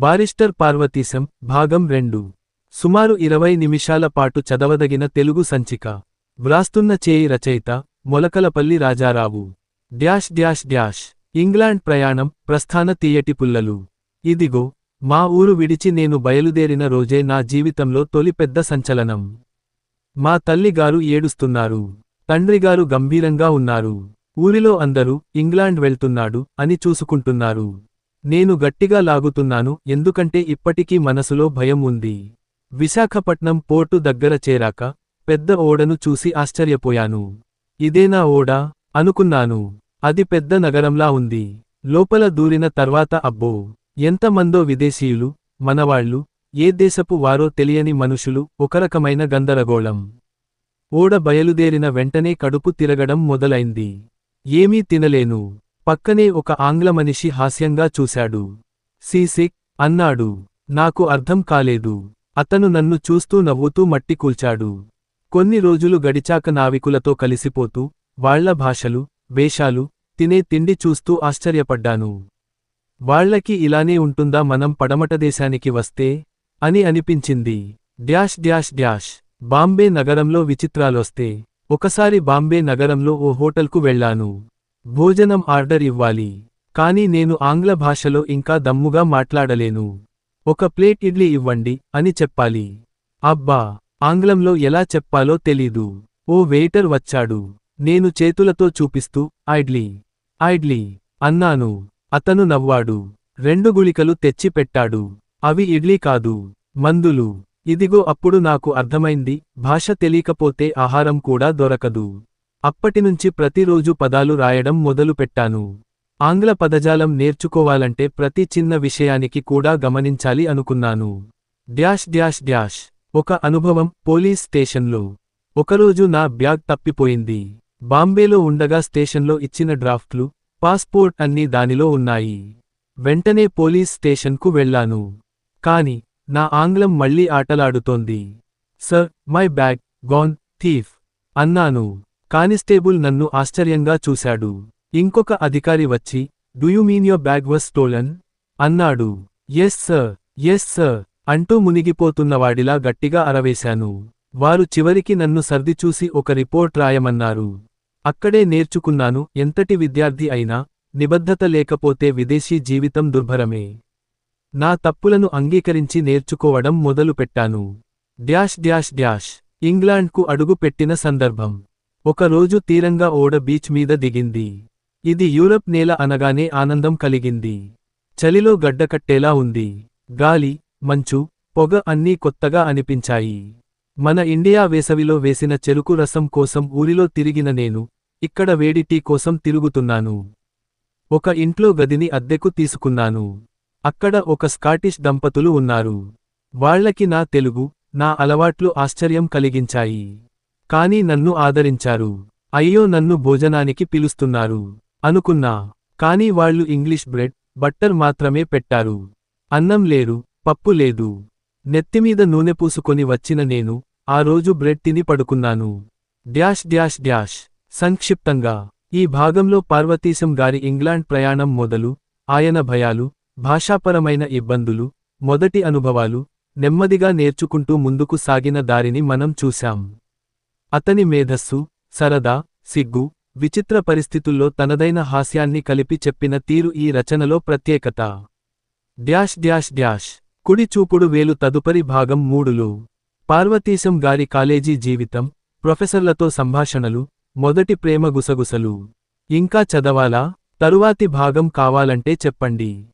Barrister Parvateesam భాగం రెండు. సుమారు ఇరవై నిమిషాల పాటు చదవదగిన తెలుగు సంచిక. వ్రాస్తున్న చేయి రచయిత Molakalapalli Rajarao. Dash dash dash. England ప్రయాణం ప్రస్థాన తీయటి పుల్లలు. ఇదిగో మా ఊరు విడిచి నేను బయలుదేరిన రోజే నా జీవితంలో తొలి పెద్ద సంచలనం. మా తల్లిగారు ఏడుస్తున్నారు. తండ్రిగారు గంభీరంగా ఉన్నారు. ఊరిలో అందరూ ఇంగ్లాండ్ వెళ్తున్నాడు అని చూసుకుంటున్నారు. నేను గట్టిగా లాగుతున్నాను ఎందుకంటే ఇప్పటికీ మనసులో భయం ఉంది. విశాఖపట్నం పోర్టు దగ్గర చేరాక పెద్ద ఓడను చూసి ఆశ్చర్యపోయాను. ఇదేనా ఓడా? అనుకున్నాను. అది పెద్ద నగరంలా ఉంది. లోపల దూరిన తర్వాత అబ్బో! ఎంతమందో విదేశీయులు మనవాళ్ళు ఏ దేశపు వారో తెలియని మనుషులు ఒకరకమైన గందరగోళం. ఓడ బయలుదేరిన వెంటనే కడుపు తిరగడం మొదలైంది. ఏమీ తినలేను. పక్కనే ఒక ఆంగ్లమనిషి హాస్యంగా చూశాడు. సీసిక్ అన్నాడు. నాకు అర్థం కాలేదు. అతను నన్ను చూస్తూ నవ్వుతూ మట్టి కూల్చాడు. కొన్ని రోజులు గడిచాక నావికులతో కలిసిపోతూ వాళ్ళ భాషలు వేషాలు తినే తిండి చూస్తూ ఆశ్చర్యపడ్డాను. వాళ్ళకి ఇలానే ఉంటుందా మనం పడమటదేశానికి వస్తే? అని అనిపించింది. Dash dash dash. బాంబే నగరంలో విచిత్రాలొస్తే. ఒకసారి బాంబే నగరంలో ఓ హోటల్కు వెళ్ళాను. భోజనం ఆర్డర్ ఇవ్వాలి. కానీ నేను ఆంగ్ల భాషలో ఇంకా దమ్ముగా మాట్లాడలేను. ఒక ప్లేట్ ఇడ్లీ ఇవ్వండి అని చెప్పాలి. అబ్బా! ఆంగ్లంలో ఎలా చెప్పాలో తెలీదు. ఓ వెయిటర్ వచ్చాడు. నేను చేతులతో చూపిస్తూ ఐడ్లీ ఐడ్లీ అన్నాను. అతను నవ్వాడు. రెండు గుళికలు తెచ్చిపెట్టాడు. అవి ఇడ్లీ కాదు మందులు. ఇదిగో అప్పుడు నాకు అర్థమైంది. భాష తెలియకపోతే ఆహారం కూడా దొరకదు. అప్పటినుంచి ప్రతిరోజు పదాలు రాయడం మొదలుపెట్టాను ఆంగ్ల పదజాలం నేర్చుకోవాలంటే ప్రతి చిన్న విషయానికి కూడా గమనించాలి అనుకున్నాను. Dash dash dash. ఒక అనుభవం పోలీస్ స్టేషన్లో. ఒకరోజు నా బ్యాగ్ తప్పిపోయింది. బాంబేలో ఉండగా స్టేషన్లో ఇచ్చిన డ్రాఫ్ట్లు పాస్పోర్ట్ అన్నీ దానిలో ఉన్నాయి. వెంటనే పోలీస్ స్టేషన్కు వెళ్ళాను కాని నా ఆంగ్లం మళ్ళీ ఆటలాడుతోంది. Sir my bag gone thief అన్నాను. కానిస్టేబుల్ నన్ను ఆశ్చర్యంగా చూశాడు. ఇంకొక అధికారి వచ్చి do you mean your bag was stolen అన్నాడు. ఎస్ సర్ ఎస్ సర్ అంటూ మునిగిపోతున్నవాడిలా గట్టిగా అరవేశాను. వారు చివరికి నన్ను సర్దిచూసి ఒక రిపోర్ట్ రాయమన్నారు. అక్కడే నేర్చుకున్నాను ఎంతటి విద్యార్థి అయినా నిబద్ధత లేకపోతే విదేశీ జీవితం దుర్భరమే. నా తప్పులను అంగీకరించి నేర్చుకోవడం మొదలుపెట్టాను. Dash dash dash. ఇంగ్లాండ్కు అడుగు పెట్టిన సందర్భం. ఒకరోజు తీరంగా ఓడ బీచ్ మీద దిగింది. ఇది యూరప్ నేల అనగానే ఆనందం కలిగింది. చలిలో గడ్డకట్టేలా ఉంది. గాలి మంచు పొగ అన్నీ కొత్తగా అనిపించాయి. మన ఇండియా వేసవిలో వేసిన చెరుకు రసం కోసం ఊరిలో తిరిగిన నేను ఇక్కడ వేడి టీ కోసం తిరుగుతున్నాను. ఒక ఇంట్లో గదిని అద్దెకు తీసుకున్నాను. అక్కడ ఒక స్కాటిష్ దంపతులు ఉన్నారు. వాళ్ళకి నా తెలుగు నా అలవాట్లు ఆశ్చర్యం కలిగించాయి. కాని నన్ను ఆదరించారు. అయ్యో నన్ను భోజనానికి పిలుస్తున్నారు. అనుకున్నా. కాని వాళ్ళు ఇంగ్లీష్ బ్రెడ్ బట్టర్ మాత్రమే పెట్టారు. అన్నం లేరు పప్పు లేదు. నెత్తిమీద నూనె పూసుకొని వచ్చిన నేను ఆ రోజు బ్రెడ్ తిని పడుకున్నాను. Dash dash dash. సంక్షిప్తంగా. ఈ భాగంలో పార్వతీశం గారి ఇంగ్లాండ్ ప్రయాణం మొదలు ఆయన భయాలు భాషాపరమైన ఇబ్బందులు మొదటి అనుభవాలు నెమ్మదిగా నేర్చుకుంటూ ముందుకు సాగిన దారిని మనం చూశాం. అతని మేధస్సు సరదా సిగ్గు విచిత్ర పరిస్థితుల్లో తనదైన హాస్యాన్ని కలిపి చెప్పిన తీరు ఈ రచనలో ప్రత్యేకత. Dash dash dash. కుడి చూపుడు వేలు తదుపరి భాగం మూడులు. పార్వతీశం గారి కాలేజీ జీవితం ప్రొఫెసర్లతో సంభాషణలు మొదటి ప్రేమ గుసగుసలు. ఇంకా చదవాలా? తరువాతి భాగం కావాలంటే చెప్పండి.